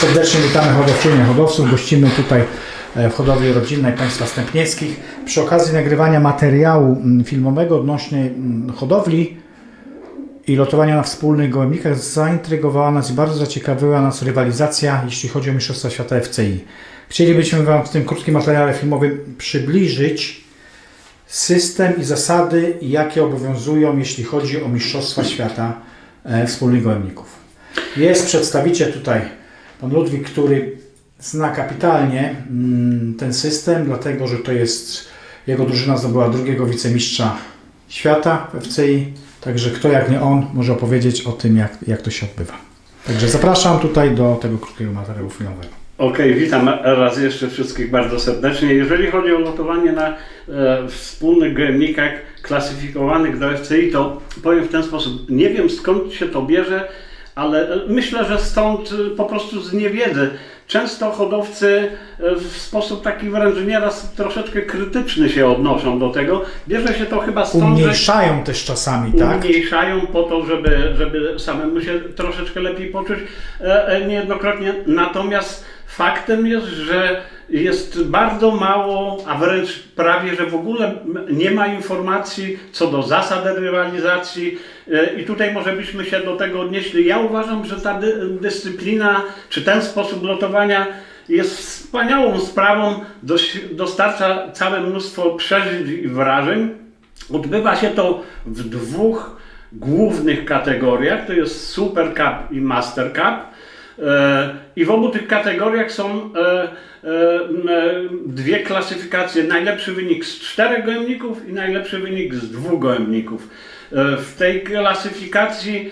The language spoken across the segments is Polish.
serdecznie witamy hodowczynie hodowców. Gościmy tutaj e, w hodowli rodzinnej państwa Stępnieckich. Przy okazji nagrywania materiału mm, filmowego odnośnie mm, hodowli i lotowania na wspólnych gołębnikach zaintrygowała nas i bardzo zaciekawiła nas rywalizacja, jeśli chodzi o Mistrzostwa Świata FCI. Chcielibyśmy Wam w tym krótkim materiale filmowym przybliżyć system i zasady, jakie obowiązują, jeśli chodzi o Mistrzostwa Świata e, wspólnych gołębników. Jest przedstawiciel tutaj, pan Ludwik, który zna kapitalnie mm, ten system, dlatego że to jest, jego drużyna zdobyła drugiego wicemistrza świata w FCI, także kto jak nie on może opowiedzieć o tym, jak, jak to się odbywa. Także zapraszam tutaj do tego krótkiego materiału filmowego. Okej, witam raz jeszcze wszystkich bardzo serdecznie. Jeżeli chodzi o lotowanie na e, wspólnych gołębnikach klasyfikowanych do FCI, to powiem w ten sposób. Nie wiem skąd się to bierze, ale myślę, że stąd e, po prostu z niewiedzy. Często hodowcy e, w sposób taki wręcz nieraz troszeczkę krytyczny się odnoszą do tego. Bierze się to chyba stąd, że Umniejszają też czasami, tak? umniejszają po to, żeby, żeby samemu się troszeczkę lepiej poczuć e, e, niejednokrotnie. Natomiast faktem jest, że jest bardzo mało, a wręcz prawie, że w ogóle nie ma informacji co do zasad rywalizacji e, i tutaj może byśmy się do tego odnieśli. Ja uważam, że ta dy, dyscyplina, czy ten sposób lotowania jest wspaniałą sprawą, dostarcza całe mnóstwo przeżyć i wrażeń. Odbywa się to w dwóch głównych kategoriach, to jest Super Cup i Master Cup. E, I w obu tych kategoriach są e, e, dwie klasyfikacje. Najlepszy wynik z czterech gołębników i najlepszy wynik z dwóch gołębników. W tej klasyfikacji,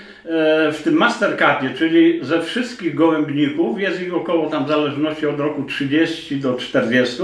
w tym Master Cupie, czyli ze wszystkich gołębników, jest ich około tam w zależności od roku 30 do 40.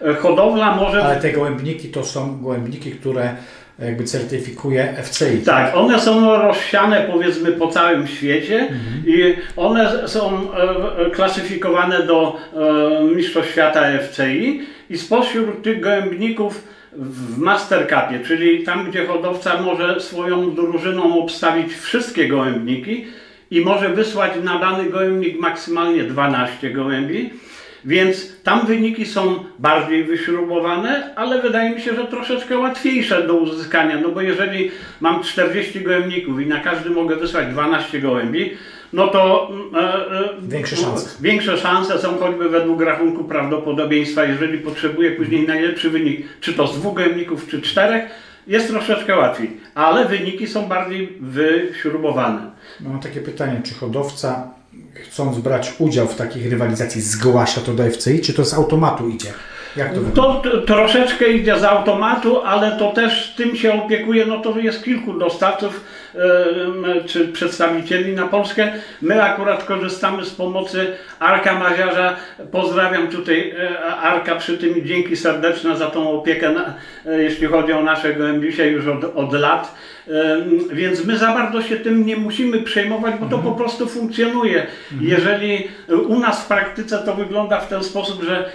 e, Hodowla może Ale te gołębniki to są gołębniki, które jakby certyfikuje FCI. Tak, one są rozsiane powiedzmy po całym świecie i one są e, klasyfikowane do e, Mistrzostw Świata FCI i spośród tych gołębników w Master Cupie, czyli tam gdzie hodowca może swoją drużyną obstawić wszystkie gołębniki i może wysłać na dany gołębnik maksymalnie 12 gołębi, więc tam wyniki są bardziej wyśrubowane, ale wydaje mi się, że troszeczkę łatwiejsze do uzyskania. No bo jeżeli mam 40 gołębników i na każdy mogę wysłać 12 gołębi, no to mm, e, e, Większe szanse. Większe szanse są choćby według rachunku prawdopodobieństwa, jeżeli potrzebuję później najlepszy wynik, czy to z dwóch gołębników, czy czterech, jest troszeczkę łatwiej, ale wyniki są bardziej wyśrubowane. Mam takie pytanie, czy hodowca chcąc brać udział w takich rywalizacji zgłasza to do FCI, czy to z automatu idzie? Jak to wygląda? To troszeczkę idzie z automatu, ale to też tym się opiekuje, no to jest kilku dostawców m, czy przedstawicieli na Polskę. My akurat korzystamy z pomocy Arka Maziarza. Pozdrawiam tutaj e, Arka przy tym i dzięki serdeczne za tą opiekę, na, e, jeśli chodzi o nasze gołębisie już od, od lat. Więc my za bardzo się tym nie musimy przejmować, bo to po prostu funkcjonuje. Jeżeli u nas w praktyce to wygląda w ten sposób, że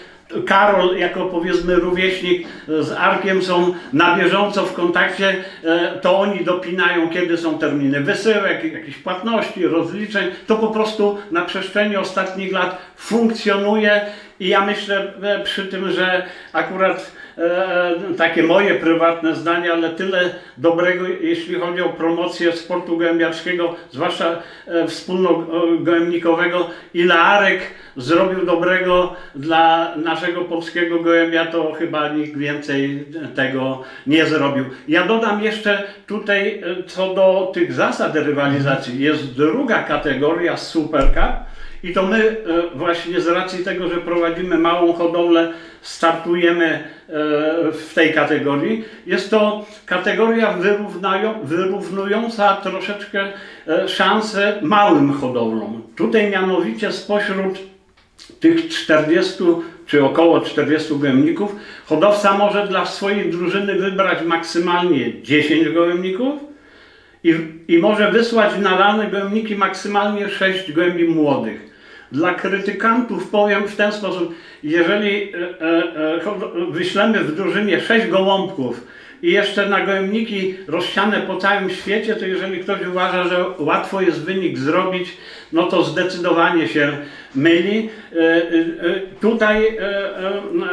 Karol, jako powiedzmy rówieśnik z Arkiem są na bieżąco w kontakcie, e, to oni dopinają, kiedy są terminy wysyłek, jakichś płatności, rozliczeń. To po prostu na przestrzeni ostatnich lat funkcjonuje i ja myślę e, przy tym, że akurat e, takie moje prywatne zdanie, ale tyle dobrego, jeśli chodzi o promocję sportu gołębiarskiego, zwłaszcza e, wspólnogołębnikowego, ile Arek zrobił dobrego dla naszego polskiego gołębia, to chyba nikt więcej tego nie zrobił. Ja dodam jeszcze tutaj e, co do tych zasad rywalizacji. Jest druga kategoria Super Cup, i to my e, właśnie z racji tego, że prowadzimy małą hodowlę, startujemy e, w tej kategorii. Jest to kategoria wyrównująca troszeczkę szanse małym hodowlom. Tutaj mianowicie spośród tych 40 czy około 40 gołębników, hodowca może dla swojej drużyny wybrać maksymalnie 10 gołębników i, i może wysłać na dane gołębniki maksymalnie 6 gołębi młodych. Dla krytykantów powiem w ten sposób, jeżeli e, e, e, wyślemy w drużynie 6 gołąbków i jeszcze na gołębniki rozsiane po całym świecie, to jeżeli ktoś uważa, że łatwo jest wynik zrobić, no to zdecydowanie się myli. E, e, e, Tutaj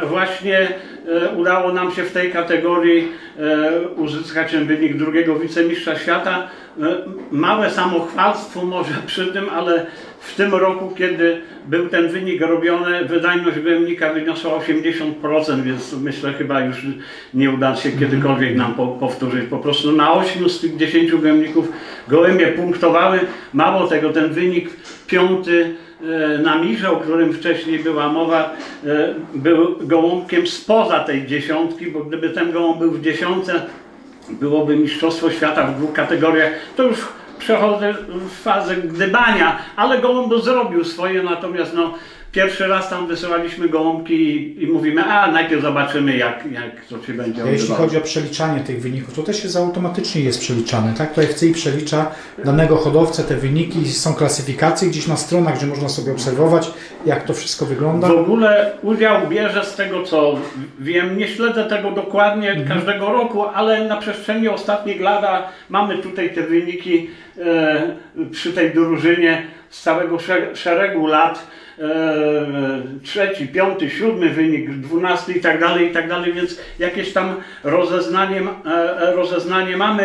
właśnie udało nam się w tej kategorii uzyskać ten wynik drugiego wicemistrza świata. Małe samochwalstwo może przy tym, ale w tym roku, kiedy był ten wynik robiony, wydajność gołębnika wyniosła 80%, więc myślę chyba już nie uda się kiedykolwiek nam po, powtórzyć. Po prostu na 8 z tych 10 gołębników gołębie punktowały. Mało tego, ten wynik piąty e, na mirze, o którym wcześniej była mowa, e, był gołąbkiem spoza tej dziesiątki, bo gdyby ten gołąb był w dziesiątce, byłoby Mistrzostwo Świata w dwóch kategoriach. To już przechodzę w fazę gdybania, ale gołąb zrobił swoje, natomiast no, pierwszy raz tam wysyłaliśmy gołąbki i, i mówimy, a najpierw zobaczymy jak, jak to się będzie A jeśli odbywało. chodzi o przeliczanie tych wyników, to też jest automatycznie jest przeliczane, tak? To FCI przelicza danego hodowcę te wyniki, są klasyfikacje gdzieś na stronach, gdzie można sobie obserwować, jak to wszystko wygląda. W ogóle udział bierze z tego co wiem, nie śledzę tego dokładnie każdego roku, ale na przestrzeni ostatnich lat mamy tutaj te wyniki e, przy tej drużynie z całego sze- szeregu lat. E, trzeci, piąty, siódmy wynik, dwunasty i tak dalej, i tak dalej, więc jakieś tam rozeznanie, e, rozeznanie mamy.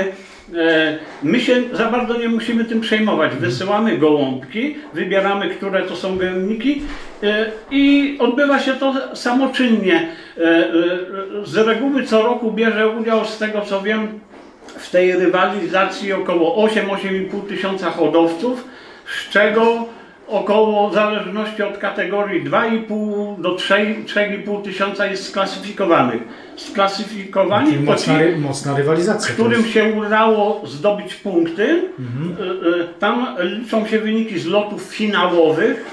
E, My się za bardzo nie musimy tym przejmować. Wysyłamy gołąbki, wybieramy, które to są gołębniki e, i odbywa się to samoczynnie. E, e, Z reguły co roku bierze udział, z tego co wiem, w tej rywalizacji około 8-8,5 tysiąca hodowców, z czego około, w zależności od kategorii, 2,5 do 3 3,5 tysiąca jest sklasyfikowanych. Sklasyfikowani Czyli to mocna, ry- mocna rywalizacja. którym się udało zdobyć punkty. Y, y, Tam liczą się wyniki z lotów finałowych,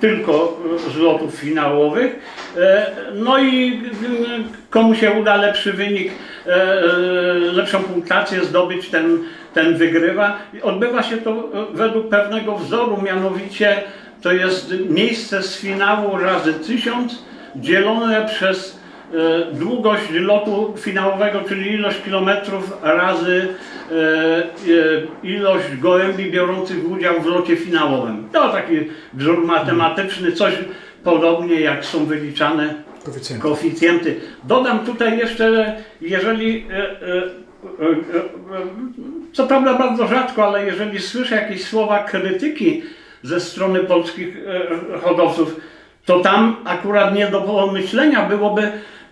tylko y, z lotów finałowych. No i komu się uda lepszy wynik, lepszą punktację zdobyć, ten, ten wygrywa. I Odbywa się to y, według pewnego wzoru, mianowicie to jest miejsce z finału razy tysiąc dzielone przez e, długość lotu finałowego, czyli ilość kilometrów razy e, e, ilość gołębi biorących udział w locie finałowym. To taki wzór matematyczny, coś podobnie jak są wyliczane Koeficjent. koeficjenty. Dodam tutaj jeszcze, jeżeli, e, e, e, e, co prawda bardzo rzadko, ale jeżeli słyszę jakieś słowa krytyki ze strony polskich e, hodowców, to tam akurat nie do pomyślenia byłoby,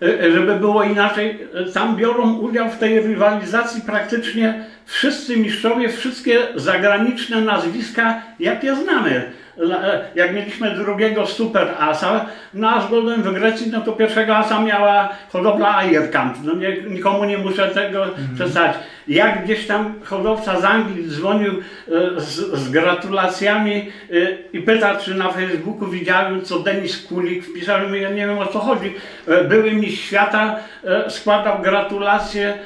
e, żeby było inaczej. Tam biorą udział w tej rywalizacji praktycznie wszyscy mistrzowie, wszystkie zagraniczne nazwiska, jakie znamy. E, Jak mieliśmy drugiego super asa, nasz Golden w Grecji, no to pierwszego asa miała hodowla Eierkamp. No nie, nikomu nie muszę tego przedstawiać. Jak gdzieś tam hodowca z Anglii dzwonił e, z, z gratulacjami e, i pyta, czy na Facebooku widziałem, co Denis Kulik wpisał. Ja nie wiem o co chodzi. Były mistrz świata, składał gratulacje,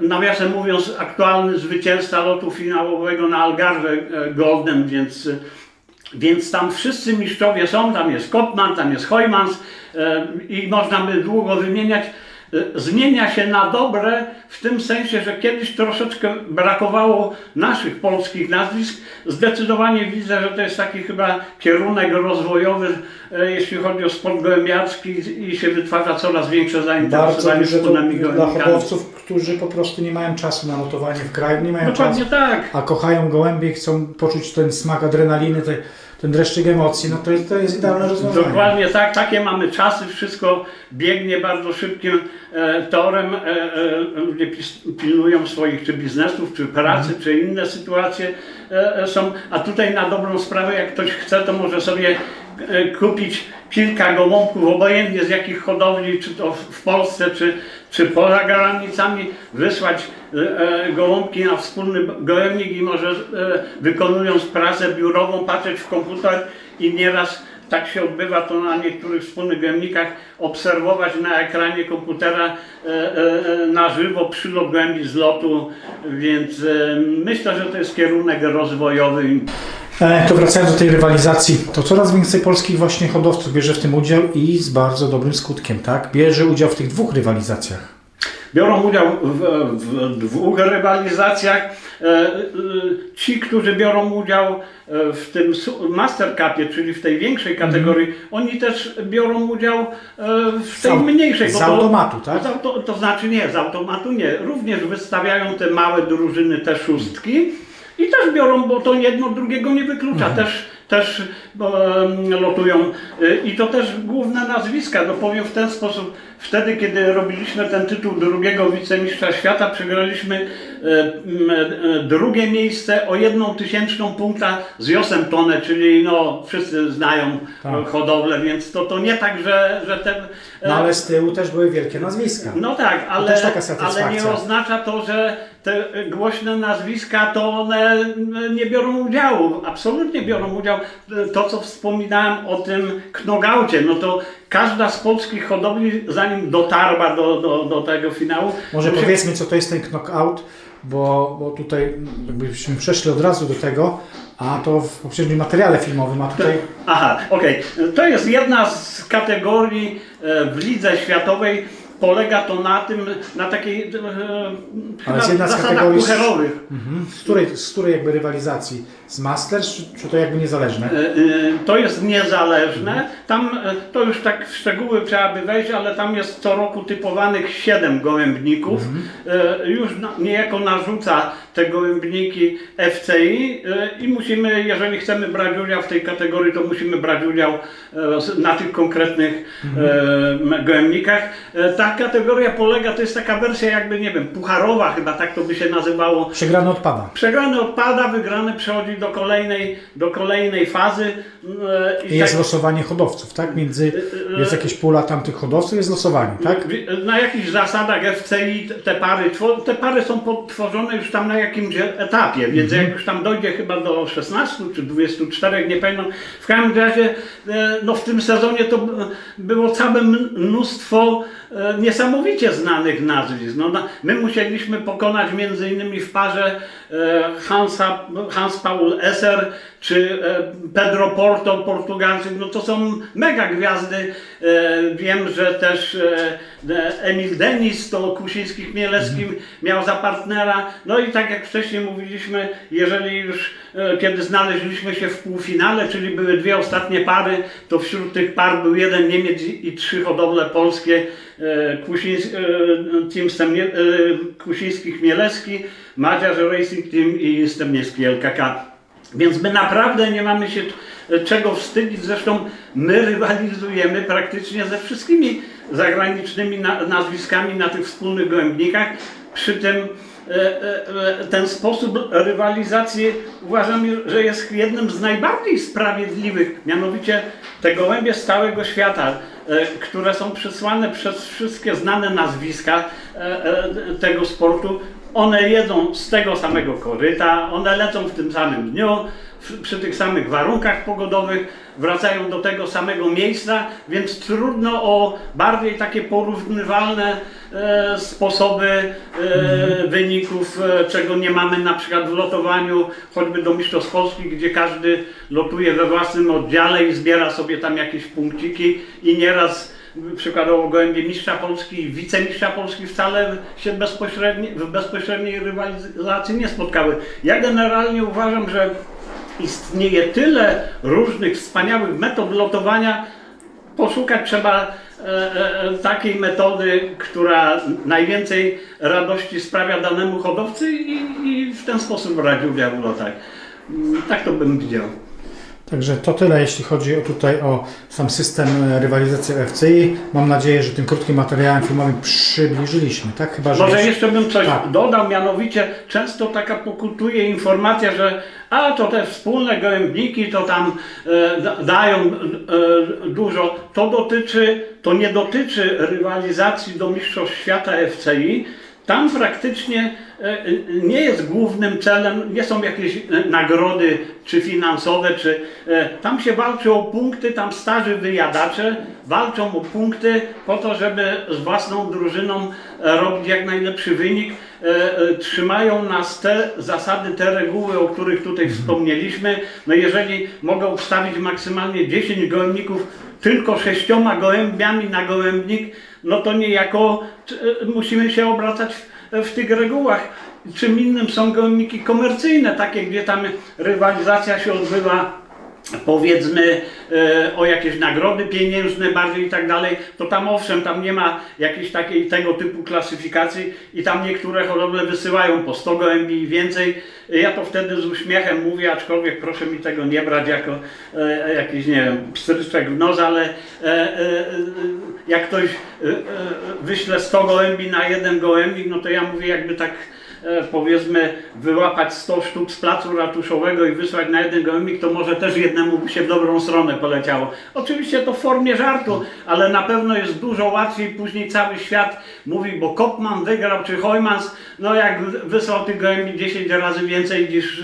nawiasem mówiąc, aktualny zwycięzca lotu finałowego na Algarve Golden, więc więc tam wszyscy mistrzowie są, tam jest Kopman, tam jest Heumans e, i można by długo wymieniać. E, Zmienia się na dobre w tym sensie, że kiedyś troszeczkę brakowało naszych polskich nazwisk. Zdecydowanie widzę, że to jest taki chyba kierunek rozwojowy, e, jeśli chodzi o sport gołębiarski i się wytwarza coraz większe zainteresowanie wspólnymi dla gołębnikami. hodowców, którzy po prostu nie mają czasu na notowanie w kraju, nie mają Dokładnie czasu, tak. a kochają gołębie, chcą poczuć ten smak adrenaliny, te, ten dreszczyk emocji, no to jest, to jest idealne rozwiązanie. Dokładnie tak, takie mamy czasy, wszystko biegnie bardzo szybkim e, torem, e, e, ludzie pis, pilnują swoich czy biznesów, czy pracy, czy inne sytuacje e, e, są, a tutaj na dobrą sprawę, jak ktoś chce, to może sobie kupić kilka gołąbków, obojętnie z jakich hodowli, czy to w- Polsce, czy, czy poza granicami, wysłać e, e, gołąbki na wspólny gołębnik i może e, wykonując pracę biurową, patrzeć w komputer i nieraz tak się odbywa to na niektórych wspólnych gołębnikach, obserwować na ekranie komputera e, e, na żywo przylot gołębi z lotu, więc e, myślę, że to jest kierunek rozwojowy. E, To wracając do tej rywalizacji, to coraz więcej polskich właśnie hodowców bierze w tym udział i z bardzo dobrym skutkiem, tak? Bierze udział w tych dwóch rywalizacjach. biorą udział w, w dwóch rywalizacjach. E, e, Ci, którzy biorą udział w tym Master Cupie, czyli w tej większej kategorii, oni też biorą udział w tej mniejszej. z to- automatu, tak? z auto, to znaczy nie, z automatu nie. Również wystawiają te małe drużyny, te szóstki i też biorą, bo to jedno drugiego nie wyklucza. Mhm. Też, też lotują Y, i to też główne nazwiska. No powiem w ten sposób, wtedy kiedy robiliśmy ten tytuł drugiego wicemistrza świata, przegraliśmy e, e, drugie miejsce o jedną tysięczną punkta z Josem Tonę, czyli no wszyscy znają Tak. hodowlę, więc to, to nie tak, że, że ten... e, No ale z tyłu też były wielkie nazwiska. no tak, ale, ale nie oznacza to, że te głośne nazwiska to one nie biorą udziału. Absolutnie biorą udział. To, co wspominałem o tym knogaucie, no to każda z polskich hodowli, zanim dotarła do, do, do tego finału, Może musi- powiedzmy, co to jest ten knockout, bo, bo tutaj jakbyśmy przeszli od razu do tego, a to w poprzednim materiale filmowym, a tutaj Aha, okej. To jest jedna z kategorii e, w lidze światowej. Polega to na tym, na takiej e, chyba jest jedna z zasadach kategorii- pucherowych. mhm. z, której, z której jakby rywalizacji? Z Masters, czy, czy to jakby niezależne? E, e, To jest niezależne. Tam e, to już tak w szczegóły trzeba by wejść, ale tam jest co roku typowanych 7 gołębników. E, Już na- niejako narzuca te gołębniki FCI i musimy, jeżeli chcemy brać udział w tej kategorii, to musimy brać udział na tych konkretnych e, gołębnikach. E, Ta kategoria polega, to jest taka wersja jakby, nie wiem, pucharowa chyba, tak to by się nazywało. Przegrany odpada. Przegrany odpada, wygrany przechodzi do kolejnej, do kolejnej fazy. e, I jest tak- losowanie hodowców, tak? Między, jest jakieś pula tamtych hodowców, jest losowanie, tak? Na jakichś zasadach FCI te pary, te pary są potworzone już tam na jakimś etapie, więc jak już tam dojdzie chyba do 16 czy 24, nie pamiętam. W każdym razie e, no w tym sezonie to było całe mnóstwo e, niesamowicie znanych nazwisk. No, my musieliśmy pokonać między innymi w parze e, Hansa, Hans Paul Esser czy e, Pedro Porto, Portugalczyk, no to są mega gwiazdy. E, Wiem, że też Emil Denis to Kusiński Chmielewskim miał za partnera. No i tak jak wcześniej mówiliśmy, jeżeli już e, kiedy znaleźliśmy się w półfinale, czyli były dwie ostatnie pary, to wśród tych par był jeden Niemiec i trzy hodowle polskie. e, Kusińs, e, Team Stemnie, e, Kusiński Chmielewski, Madziarz Racing Team i Stemniewski LKK. Więc my naprawdę nie mamy się czego wstydzić. Zresztą my rywalizujemy praktycznie ze wszystkimi zagranicznymi na, nazwiskami na tych wspólnych gołębnikach. Przy tym e, e, e, ten sposób rywalizacji uważam, że jest jednym z najbardziej sprawiedliwych. Mianowicie te gołębie z całego świata, które są przysłane przez wszystkie znane nazwiska tego sportu, one jedzą z tego samego koryta, one lecą w tym samym dniu, przy tych samych warunkach pogodowych, wracają do tego samego miejsca, więc trudno o bardziej takie porównywalne e, sposoby e, wyników, e, czego nie mamy na przykład w lotowaniu, choćby do Mistrzostw Polski, gdzie każdy lotuje we własnym oddziale i zbiera sobie tam jakieś punkciki i nieraz przykładowo gołębie mistrza Polski i wicemistrza Polski wcale się bezpośredni, w bezpośredniej rywalizacji nie spotkały. Ja generalnie uważam, że istnieje tyle różnych wspaniałych metod lotowania, poszukać trzeba e, e, takiej metody, która najwięcej radości sprawia danemu hodowcy i, i w ten sposób brać udział w lotach. Mm, Tak to bym widział. Także to tyle, jeśli chodzi o tutaj o sam system e, rywalizacji FCI. Mam nadzieję, że tym krótkim materiałem filmowym przybliżyliśmy, tak? Chyba, że Może jeszcze- jeszcze bym coś Tak. dodał, mianowicie często taka pokutuje informacja, że a to te wspólne gołębniki to tam e, da- dają e, dużo. To dotyczy, to nie dotyczy rywalizacji do Mistrzostw Świata FCI. Tam praktycznie e, nie jest głównym celem, nie są jakieś e, nagrody czy finansowe, czy e, tam się walczy o punkty, tam starzy wyjadacze walczą o punkty po to, żeby z własną drużyną e, robić jak najlepszy wynik. E, e, Trzymają nas te zasady, te reguły, o których tutaj wspomnieliśmy. No jeżeli mogą obstawić maksymalnie 10 gołębników tylko sześcioma gołębiami na gołębnik, no to niejako e, musimy się obracać w, tych regułach. Czym innym są gołębniki komercyjne, takie gdzie tam rywalizacja się odbywa powiedzmy e, o jakieś nagrody pieniężne bardziej i tak dalej, to tam owszem, tam nie ma jakiejś takiej tego typu klasyfikacji i tam niektóre hodowle wysyłają po 100 gołębi i więcej. Ja to wtedy z uśmiechem mówię, aczkolwiek proszę mi tego nie brać jako e, jakiś, nie wiem, pstryczek w nos, ale e, e, e, jak ktoś e, e, wyśle 100 gołębi na jeden gołębik, no to ja mówię jakby tak powiedzmy wyłapać 100 sztuk z placu ratuszowego i wysłać na jeden gołębik, to może też jednemu by się w dobrą stronę poleciało. Oczywiście to w formie żartu, ale na pewno jest dużo łatwiej później cały świat mówi, bo Kopman wygrał czy Hojmans, no jak wysłał tych gołębi 10 razy więcej niż,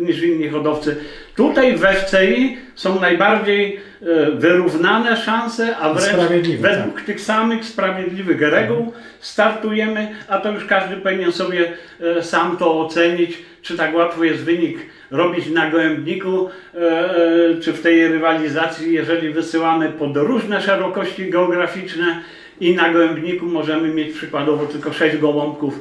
niż inni hodowcy. Tutaj we FCI są najbardziej e, wyrównane szanse, a wręcz Sprawiedliwe, według tych samych sprawiedliwych reguł startujemy, a to już każdy powinien sobie e, sam to ocenić, czy tak łatwo jest wynik robić na gołębniku, e, e, czy w tej rywalizacji, jeżeli wysyłamy pod różne szerokości geograficzne i na gołębniku możemy mieć przykładowo tylko 6 gołąbków,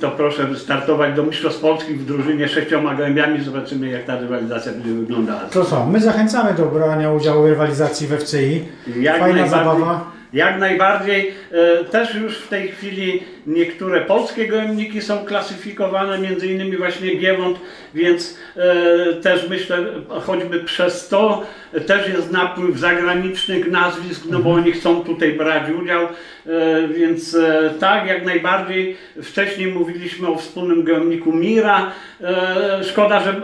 to proszę wystartować do Mistrzostw Polskich w drużynie sześcioma gołębiami, zobaczymy jak ta rywalizacja będzie wyglądała. To co, my zachęcamy do brania udziału w rywalizacji we FCI. Jak Fajna najbardziej, zabawa. Jak najbardziej. E, Też już w tej chwili niektóre polskie gołębniki są klasyfikowane, między innymi właśnie Giewont, więc e, też myślę, choćby przez to e, też jest napływ zagranicznych nazwisk, no bo oni chcą tutaj brać udział, e, więc e, tak, jak najbardziej. Wcześniej mówiliśmy o wspólnym gołębniku Mira. E, Szkoda, że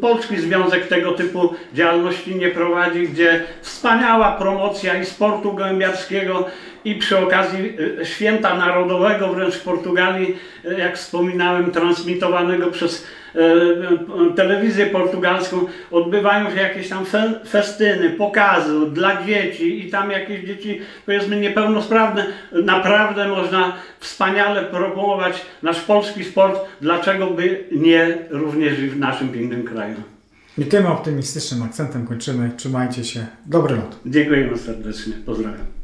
Polski Związek tego typu działalności nie prowadzi, gdzie wspaniała promocja i sportu gołębiarskiego i przy okazji święta narodowego wręcz w Portugalii, e, jak wspominałem, transmitowanego przez e, e, telewizję portugalską, odbywają się jakieś tam fe, festyny, pokazy dla dzieci i tam jakieś dzieci, powiedzmy niepełnosprawne, naprawdę można wspaniale promować nasz polski sport, dlaczego by nie również i w naszym pięknym kraju. I tym optymistycznym akcentem kończymy. Trzymajcie się. Dobry lot. Dziękuję serdecznie, pozdrawiam.